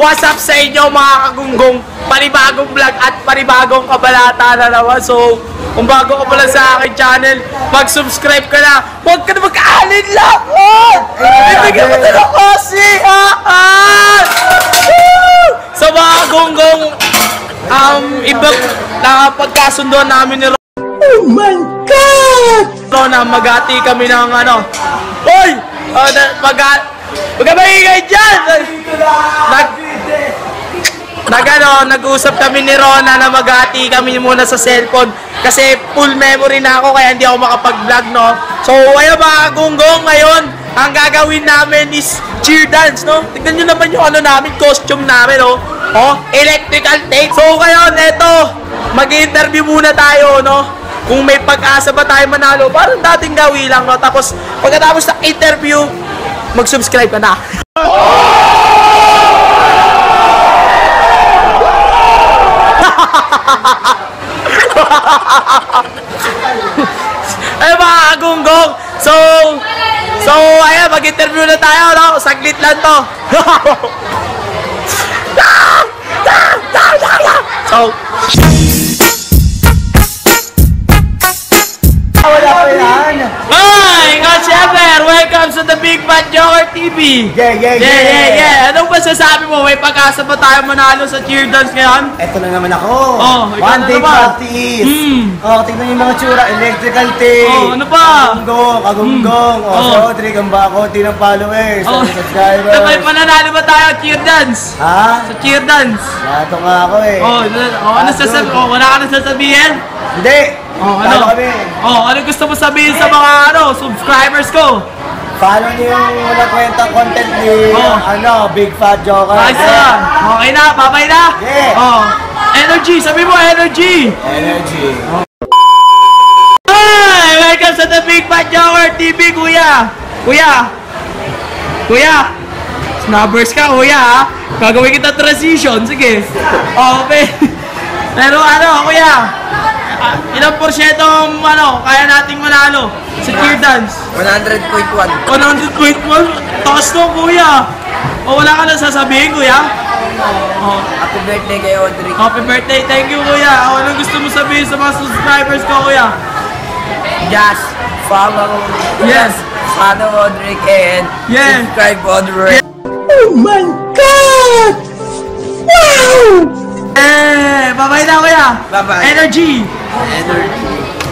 What's up sa inyo mga kagunggong panibagong vlog at panibagong kabalata na naman. So, kung bago ka pala sa aking channel, mag-subscribe ka na. Huwag ka na mag-aalin lang! Oh! Ibigay mo na ng kasi! Ah! Ah! Woo! Sa mga gunggong, um, ibang nakapagkasunduan namin ni Oh my God! na magati kami ng ano. Hoy! Uh, mag Huwag ka maingay dyan! Nag... Nag ano, nag-usap kami ni Rona na maghati kami muna sa cellphone kasi full memory na ako kaya hindi ako makapag-vlog no. So ayun mga gunggong ngayon, ang gagawin namin is cheer dance no. Tignan nyo naman yung ano namin, costume namin no. Oh, electrical tape. So ngayon, eto, mag-interview muna tayo no kung may pag-asa ba tayo manalo, parang dating gawi lang, no? Tapos, pagkatapos ng interview, mag-subscribe ka na. Ay mga agunggong, so, so, ayan, mag-interview na tayo, no? Saglit lang to. so, to the Big Fat Joker TV! Yeah, yeah, Yeah, yeah, yeah! Anong masasabi mo? May pag-asa ba tayo manalo sa cheer dance ngayon? Ito na naman ako. Oh, One day practice. Hmm. Oh, tignan yung mga tsura. Electrical tape. Oh, ano pa? Kagunggong, kagunggong. Hmm. Oh, Oh. Audrey, ang bako, ng followers, Oh. oh. subscribers. Sabay mananalo ba tayo cheer dance? Ha? Sa cheer dance? Nato nga ako eh. Oh, oh ano sasabi? good. Oh, wala ka na sasabihin? Hindi. Oh, Talo ano? kami. Oh, ano gusto mo sabihin sa mga ano, subscribers ko? Follow niyo yung wala kwentang content ni, Oh. ano, Big Fat Joker. Nice one! Okay na, babay na? Yeah. Oh, energy! Sabi mo, energy! Energy. Hi! Welcome sa The Big Fat Joker TV, kuya! Kuya! Kuya! Snabbers ka, kuya, ha? Gagawin kita transition, sige. Okay. Pero ano, kuya? Ah, ilang porsyento ang, ano, kaya nating manalo sa cheer dance? 100.1 100.1? Taas to, kuya! O wala ka na sasabihin, kuya? Oh, Happy birthday kay Audrey. happy birthday, thank you, kuya. O, anong gusto mo sabihin sa mga subscribers ko, kuya? Just follow. Yes. Follow Audrey and Yeah. subscribe Audrey. Oh my God! Wow! Eh, babay na kuya. Bye-bye. Energy. Energy.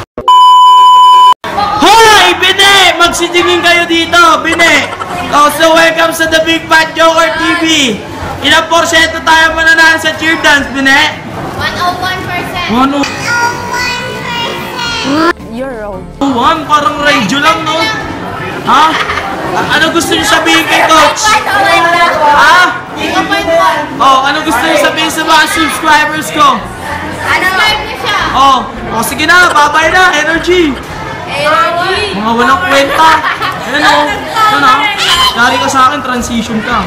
Hoy, Bine! Magsitingin kayo dito, Bine! Oh, so welcome sa The Big Fat Joker TV. Ilang porsyento tayo mananahan sa cheer dance, Bine? 101%. Ano? Euro. One, parang radio lang, no? Ha? Ano gusto niyo sabihin kay Coach? Ha? 0.1. Oh, ano gusto niyo sabihin sa mga subscribers ko? Oh, oh sige na, babay na, energy. Energy. Mga walang kwenta. Ayan o. Ano na? Yari ka sa akin, transition ka.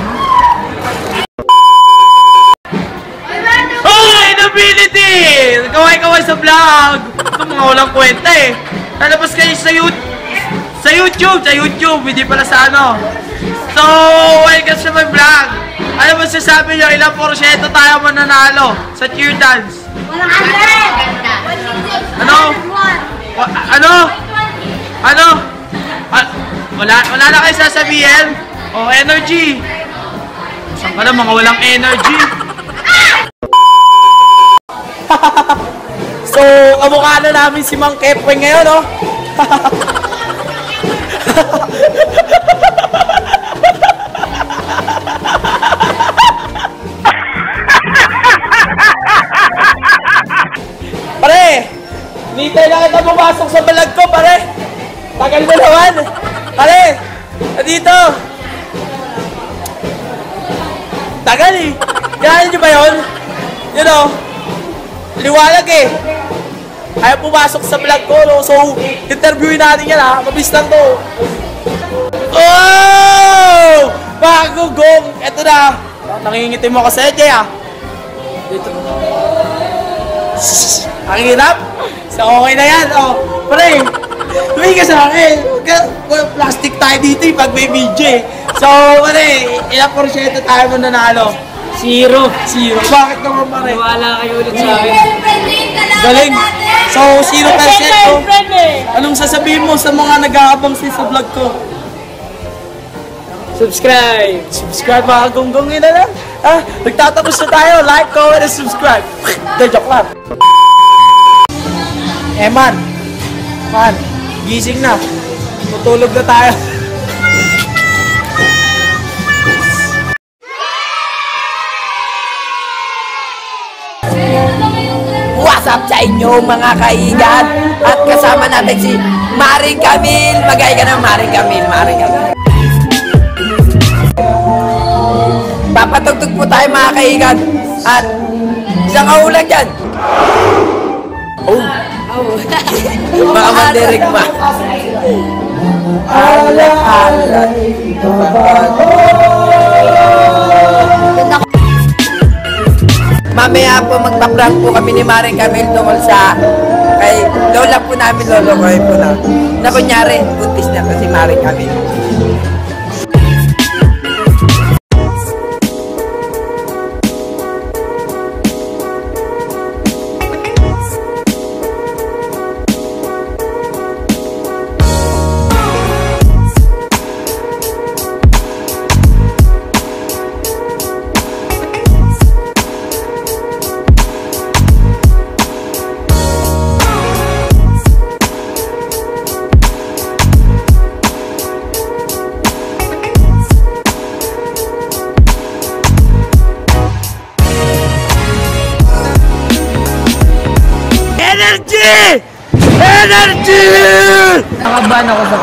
Hoy! Nobility! Kaway-kaway sa vlog! Ito mga walang kwenta eh. Lalabas kayo sa YouTube. Sa YouTube! Sa YouTube! Hindi pala sa ano. So, welcome sa my vlog. Ano ba sasabi nyo? Ilang porsyento tayo mananalo sa cheer dance? 100. Ano? Ano? Ano? Ah, wala, wala na kayo sasabihin? Oh, energy. Saan ka na mga walang energy? so, na namin si Mang Kepwe ngayon, no? Pare! Tagal mo naman! Pare! Dito! Tagal eh! Kaya nyo ba yun? Yun o! Liwanag eh! Ayaw pumasok sa vlog ko, no? So, interviewin natin yan ha! Mabis lang to! Oh! Bagugong! Eto na! Nangingitim mo kasi, Jay ah! Dito. Ang hirap. So, okay na yan. Oh, pre, tumingin ka sa akin. Ka- well, plastic tayo dito eh, pag may video eh. So, pre, ilang porsyento tayo mananalo? Zero. Zero. Bakit naman pare? Wala kayo ulit sa akin. Galing. So, zero percent to. Anong sasabihin mo sa mga nag-aabang sa vlog ko? Subscribe! Subscribe mga gunggongin na lang! Ah, nagtatapos na tayo! Like, comment, and subscribe! De, joke lang! Eh man! Gising na! Tutulog na tayo! What's up sa inyo mga kaigan? At kasama natin si Maring Camille. Magay ka ng Maring Camille, Maring Camille. Papatugtog po tayo mga kaigan. At isang kaulang dyan. Oh. Baka mandirig ma. Ala-ala. Mamaya po magpa-prank po kami ni Maring Camille tungkol sa kay lola po namin lolo ko po na. Na kunyari, buntis na po si Maring Camille. Nakabahan ako sa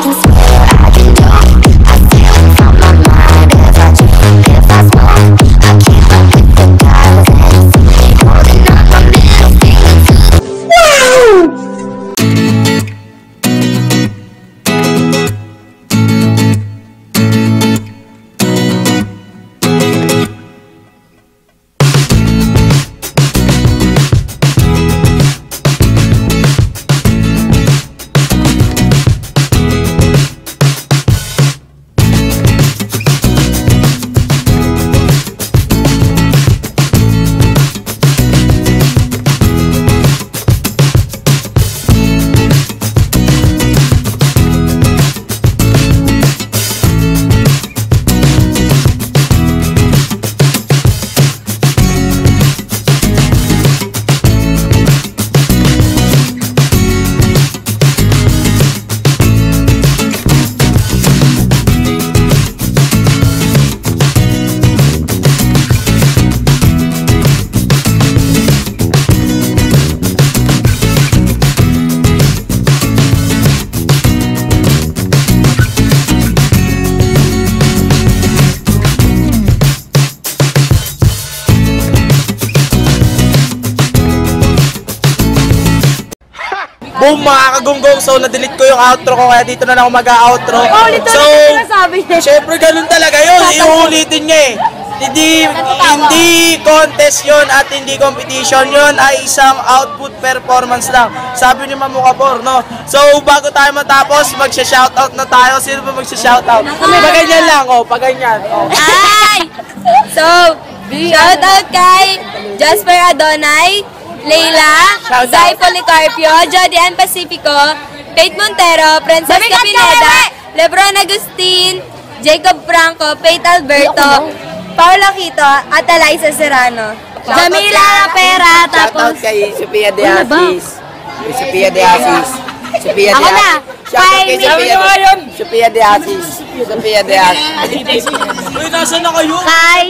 I can Boom mga kagunggong, so na-delete ko yung outro ko kaya dito na lang ako mag-outro. So, syempre ganun talaga yun, iulitin niya eh. Hindi, hindi contest yon at hindi competition yon ay isang output performance lang. Sabi ni Mamu Kapor, no? So, bago tayo matapos, magsha-shoutout na tayo. Sino ba magsha-shoutout? Paganyan lang, oh, paganyan. Oh. Ay! So, shout out kay Jasper Adonai, Leila. Zay Policarpio, Jody Ann Pacifico, Faith Montero, Francesca Pineda, Lebron Agustin, Jacob Franco, Faith Alberto, Paula Quito, at Eliza Serrano. Jamila Rapera, tapos... kay Sophia de Asis. Kay Sophia de Asis. Sophia Ako na. Shoutout kay Sophia de Sophia de Asis. Sophia de Asis. Uy, nasa na kayo? Kay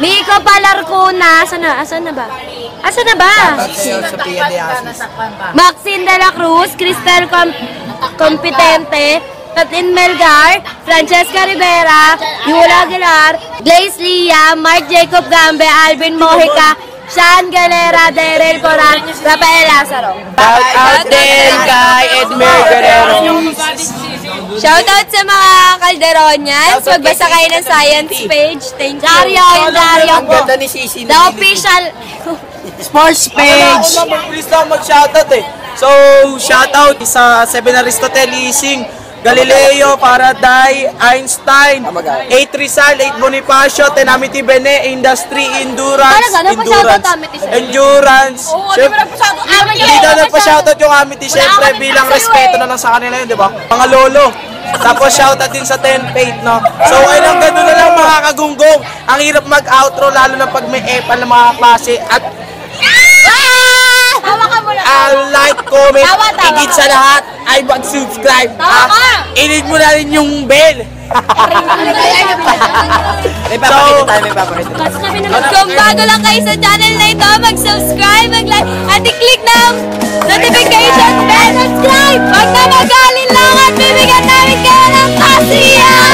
Miko Palarcuna. Asan na? Asan na ba? Asan na ba? Maxine de la Cruz, Cristel Com Competente, Katin Melgar, Francesca Rivera, Yula Aguilar, Glaze Lia, Mark Jacob Gambe, Alvin Mojica, Sean Galera, Daryl Coran, Rafael Lazaro. Shout out din kay Edmer Guerrero. Shoutout sa mga Calderonians. Magbasa kayo ng science page. Thank you. Dario, yung Dario Ang ganda ni Sisi. The official sports Page. Ako na, mag-please lang mag-shoutout eh. So, shoutout sa Seven Aristotle, Ising, Galileo, Faraday, Einstein, 8 Rizal, 8 Bonifacio, Tenamity Bene, Industry, Endurance, Talaga, nagpa-shoutout Endurance, Amity sila. Endurance. Syempre, Amity. Hindi daw nagpa-shoutout yung Amity, syempre bilang respeto sa'yo eh. na lang sa kanila yun, di ba? Mga lolo. Tapos shoutout din sa 10 Fate, no? So, ayun, ganun na lang mga kagunggong. Ang hirap mag-outro, lalo na pag may epal ng mga klase. At uh, like, comment, tawa, tawa higit sa lahat ay mag-subscribe. Tawa ka! Mo na rin yung bell. May papakita tayo, may papakita tayo. Kung bago lang kayo sa channel na ito, mag-subscribe, mag-like, at i-click na notification bell, subscribe! Huwag na mag-alin lang at bibigyan namin kayo ng pasiyan!